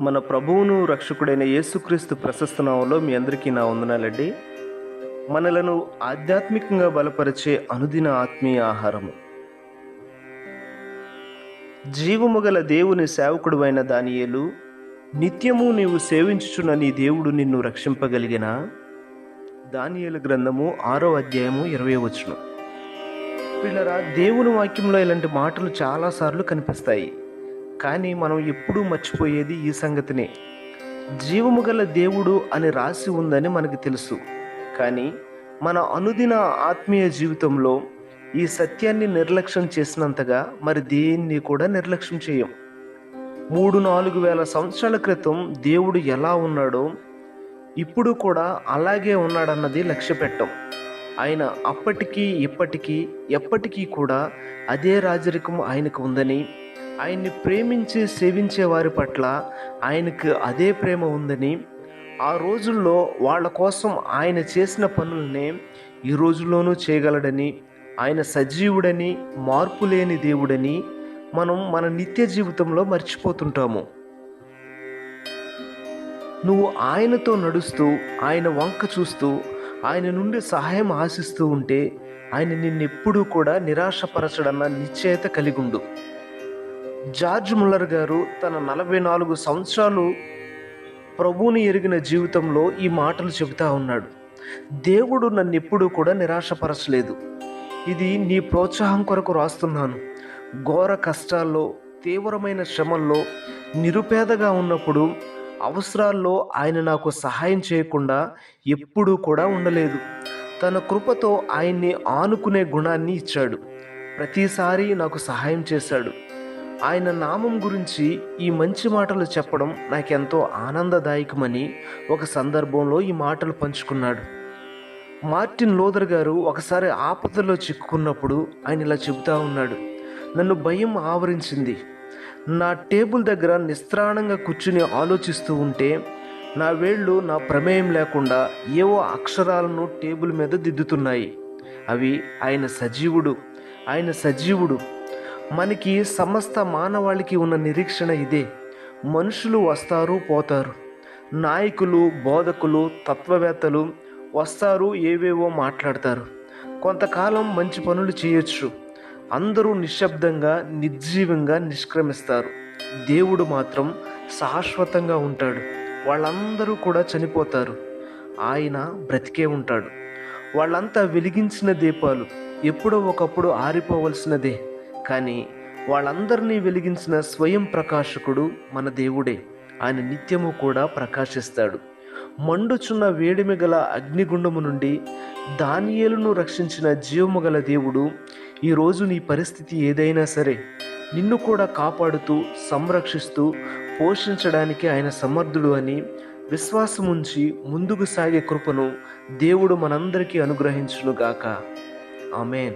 మన ప్రభువును రక్షకుడైన యేసుక్రీస్తు ప్రశస్త నామంలో మీ అందరికీ నా వందనాలండి. మనలను ఆధ్యాత్మికంగా బలపరిచే అనుదిన ఆత్మీయ ఆహారము. జీవము గల దేవుని సేవకుడు అయిన దానియేలు నిత్యము నీవు సేవించుచున్న నీ దేవుడు నిన్ను రక్షింపగలిగిన? దానియేలు గ్రంథము ఆరో అధ్యాయము ఇరవై వచనం. పిల్లరా దేవుని వాక్యంలో ఇలాంటి మాటలు చాలాసార్లు కనిపిస్తాయి. కానీ మనం ఎప్పుడూ మర్చిపోయేది ఈ సంగతినే. జీవము గల దేవుడు అని రాసి ఉందని మనకు తెలుసు. కానీ మన అనుదిన ఆత్మీయ జీవితంలో ఈ సత్యాన్ని నిర్లక్ష్యం చేసినంతగా మరి దేన్ని కూడా నిర్లక్ష్యం చేయం? మూడు నాలుగు వేల సంవత్సరాల క్రితం దేవుడు ఎలా ఉన్నాడో ఇప్పుడు కూడా అలాగే ఉన్నాడన్నది లక్ష్య పెట్టం. ఆయన అప్పటికీ ఇప్పటికీ ఎప్పటికీ కూడా అదే రాజరికం ఆయనకు ఉందని ఆయన్ని ప్రేమించి సేవించే వారి పట్ల ఆయనకు అదే ప్రేమ ఉందని ఆ రోజుల్లో వాళ్ళ కోసం ఆయన చేసిన పనులనే ఈ రోజుల్లోనూ చేయగలడని ఆయన సజీవుడని మార్పు లేని దేవుడని మనం మన నిత్య జీవితంలో మర్చిపోతుంటాము. నువ్వు ఆయనతో నడుస్తూ ఆయన వంక చూస్తూ ఆయన నుండి సహాయం ఆశిస్తూ ఉంటే ఆయన నిన్నెప్పుడూ కూడా నిరాశపరచడన్న నిశ్చయత కలిగుండు. జార్జ్ ముల్లర్ గారు తన నలభై నాలుగు సంవత్సరాలు ప్రభువుని ఎరిగిన జీవితంలో ఈ మాటలు చెబుతా ఉన్నాడు. దేవుడు నన్ను ఎప్పుడూ కూడా నిరాశపరచలేదు. ఇది నీ ప్రోత్సాహం కొరకు రాస్తున్నాను. ఘోర కష్టాల్లో తీవ్రమైన శ్రమల్లో నిరుపేదగా ఉన్నప్పుడు అవసరాల్లో ఆయన నాకు సహాయం చేయకుండా ఎప్పుడూ కూడా ఉండలేదు. తన కృపతో ఆయన్ని ఆనుకునే గుణాన్ని ఇచ్చాడు. ప్రతిసారి నాకు సహాయం చేశాడు. ఆయన నామం గురించి ఈ మంచి మాటలు చెప్పడం నాకెంతో ఆనందదాయకమని ఒక సందర్భంలో ఈ మాటలు పంచుకున్నాడు. మార్టిన్ లోదర్ గారు ఒకసారి ఆపదలో చిక్కుకున్నప్పుడు ఆయన ఇలా చెబుతా ఉన్నాడు. నన్ను భయం ఆవరించింది. నా టేబుల్ దగ్గర నిస్త్రాణంగా కూర్చుని ఆలోచిస్తూ ఉంటే నా వేళ్ళు నా ప్రమేయం లేకుండా ఏవో అక్షరాలను టేబుల్ మీద దిద్దుతున్నాయి. అవి ఆయన సజీవుడు. ఆయన సజీవుడు. మనకి సమస్త మానవాళికి ఉన్న నిరీక్షణ ఇదే. మనుషులు వస్తారు పోతారు. నాయకులు బోధకులు తత్వవేత్తలు వస్తారు ఏవేవో మాట్లాడతారు. కొంతకాలం మంచి పనులు చేయొచ్చు. అందరూ నిశ్శబ్దంగా నిర్జీవంగా నిష్క్రమిస్తారు. దేవుడు మాత్రం శాశ్వతంగా ఉంటాడు. వాళ్ళందరూ కూడా చనిపోతారు. ఆయన బ్రతికే ఉంటాడు. వాళ్ళంతా వెలిగించిన దీపాలు ఎప్పుడో ఒకప్పుడు ఆరిపోవలసినదే. కానీ వాళ్ళందరినీ వెలిగించిన స్వయం ప్రకాశకుడు మన దేవుడే. ఆయన నిత్యము కూడా ప్రకాశిస్తాడు. మండుచున్న వేడిమి గల అగ్నిగుండము నుండి దానియేలును రక్షించిన జీవము గల దేవుడు ఈరోజు నీ పరిస్థితి ఏదైనా సరే నిన్ను కూడా కాపాడుతూ సంరక్షిస్తూ పోషించడానికి ఆయన సమర్థుడు అని విశ్వాసముంచి ముందుకు సాగే కృపను దేవుడు మనందరికీ అనుగ్రహించునుగాక. ఆమెన్.